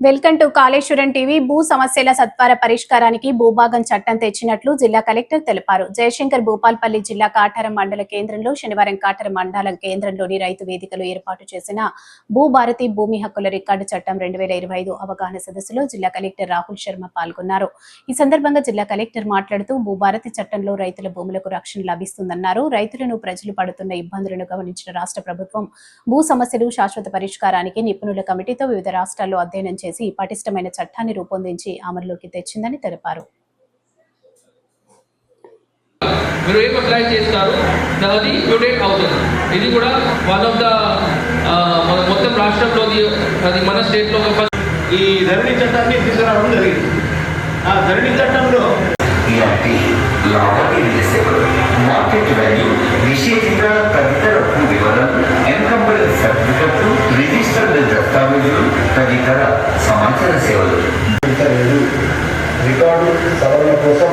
Welcome to Kaleshwaram TV. భూ సమస్యల సత్వర పరిష్కారానికి భూభాగం చట్టం తెచ్చినట్లు జిల్లా కలెక్టర్ తెలిపారు. జయశంకర్ భూపాల్పల్లి జిల్లా కాటారం మండల కేంద్రంలో శనివారం కాటారం మండల కేంద్రంలోని రైతు వేదికలో ఏర్పాటు చేసిన భూభారతి భూమి హక్కుల రికార్డు చట్టం రెండు వేల ఇరవై ఐదు అవగాహన సదస్సులో జిల్లా కలెక్టర్ రాహుల్ శర్మ పాల్గొన్నారు. ఈ సందర్భంగా జిల్లా కలెక్టర్ మాట్లాడుతూ భూభారతి చట్టంలో రైతుల భూములకు రక్షణ లభిస్తుందన్నారు. రైతులను ప్రజలు పడుతున్న ఇబ్బందులను గమనించిన రాష్ట్ర ప్రభుత్వం భూ సమస్యలు శాశ్వత పరిష్కారానికి నిపుణుల కమిటీతో వివిధ రాష్ట్రాల్లో అధ్యయనం చేసి పటిష్టమైన చట్టాన్ని రూపొందించి అమలులోకి తెచ్చిందని తెలిపారు. మీరు ఏం అప్లై చేస్తారు? అది మ్యూటేట్ అవుతుంది. ఇది కూడా వన్ ఆఫ్ ద మన మొత్తం రాష్ట్రంలోది అది మన స్టేట్లో ఈ ధరణి చట్టాన్ని తీసుకురావడం జరిగింది. ఆ ధరణి చట్టంలో మార్కెట్ వాల్యూ నిషేధిత తదితర తదితర సమాచార సేవలు. లేదు రికార్డు సవరణ కోసం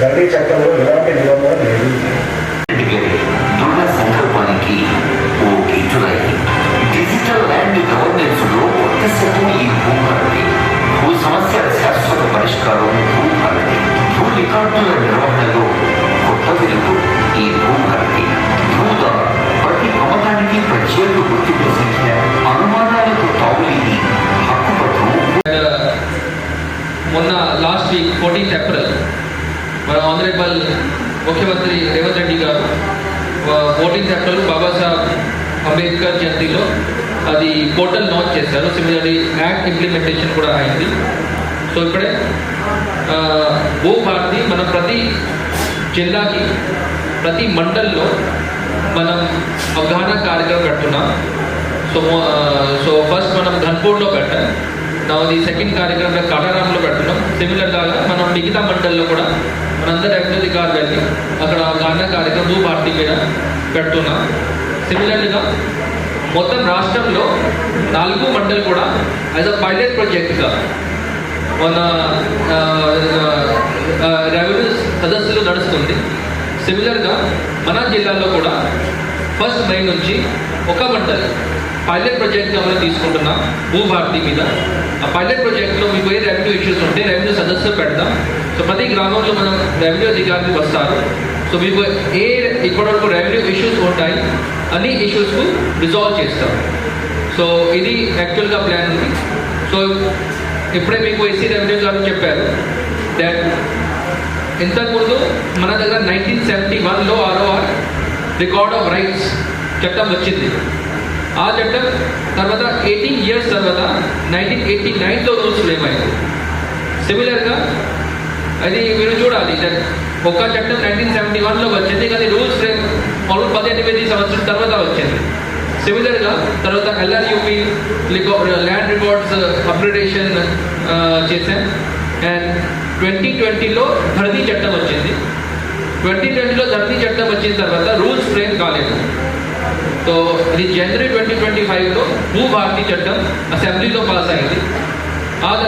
ధరణి చట్టంలో ఎలాంటి నిబంధన లేదు. సంకల్పానికి ఓ గీతులై డిజిటల్ ల్యాండ్ గవర్నెన్స్లో కొత్త శకం ఈ భూభారతి భూ సమస్యల శాశ్వత పరిష్కారం భూభారతి భూ రికార్డుల మొన్న లాస్ట్ వీక్ ఫోర్టీన్త్ ఏప్రిల్ మన ఆనరేబుల్ ముఖ్యమంత్రి రేవంత్ రెడ్డి గారు ఫోర్టీన్త్ ఏప్రిల్ బాబాసాహెబ్ అంబేద్కర్ జయంతిలో అది పోర్టల్ లాంచ్ చేశారు. సిమిలర్లీ యాక్ట్ ఇంప్లిమెంటేషన్ కూడా అయింది. సో ఇప్పుడే ఆ, భూ భారతి మనం ప్రతి జిల్లాకి ప్రతి మండల్లో మనం అవగాహన కార్యక్రమం పెడుతున్నాం. సో సో ఫస్ట్ మనం ధన్పూర్లో పెట్టాం. నా ఈ సెకండ్ కార్యక్రమంలో కడారాంలో పెడుతున్నాం. సిమిలర్ లాగా మనం మిగతా మండల్లో కూడా మనందరూ రెవెన్యూ అధికారులు వెళ్ళి అక్కడ గాన కార్యక్రమం భూ పార్టీ మీద పెడుతున్నాం. సిమిలర్గా మొత్తం రాష్ట్రంలో నాలుగు మండలు కూడా యాజ్ అ పైలట్ ప్రాజెక్ట్గా మన రెవెన్యూ సదస్సులు నడుస్తుంది. సిమిలర్గా మన జిల్లాలో కూడా ఫస్ట్ మై నుంచి ఒక మండలి పైలట్ ప్రాజెక్ట్ మనం తీసుకుంటున్నాం? భూభారతి మీద. ఆ పైలట్ ప్రాజెక్ట్లో మీకు ఏ రెవెన్యూ ఇష్యూస్ ఉంటే రెవెన్యూ సదస్సు పెడదాం. సో ప్రతి గ్రామంలో మనం రెవెన్యూ అధికారులు వస్తారు. సో మీకు ఏ ఇప్పటివరకు రెవెన్యూ ఇష్యూస్ ఉంటాయి అన్ని ఇష్యూస్కు రిజాల్వ్ చేస్తాం. సో ఇది యాక్చువల్గా ప్లాన్ ఉంది. సో ఇప్పుడే మీకు ఎస్సీ రెవెన్యూ గారు చెప్పారు దాట్ ఇంతకుముందు మన దగ్గర నైన్టీన్ సెవెంటీ వన్లో ఆర్ఓఆర్ రికార్డ్ ఆఫ్ రైట్స్ చట్టం వచ్చింది. ఆ చట్టం తర్వాత ఎయిటీన్ ఇయర్స్ తర్వాత నైన్టీన్ ఎయిటీ నైన్లో రూల్స్ ఫ్రేమ్ అయింది సిమిలర్గా అది మీరు చూడాలి ఒక చట్టం నైన్టీన్ సెవెంటీ వన్లో వచ్చింది కానీ రూల్స్ ఫ్రేమ్ ఆల్మోస్ట్ పద్దెనిమిది సంవత్సరం తర్వాత వచ్చింది. సిమిలర్గా తర్వాత ఎల్ఆర్యూపీ ల్యాండ్ రికార్డ్స్ అప్గ్రేడేషన్ చేశాం. అండ్ ట్వంటీ ట్వంటీలో ధరణి చట్టం వచ్చింది. ట్వంటీ ట్వంటీలో ధరణి చట్టం వచ్చిన తర్వాత రూల్స్ ఫ్రేమ్ కాలేదు. సో ఇది జనవరి ట్వంటీ ట్వంటీ ఫైవ్లో భూ భారతీ చట్టం అసెంబ్లీలో పాస్ అయింది ఆ తర్వాత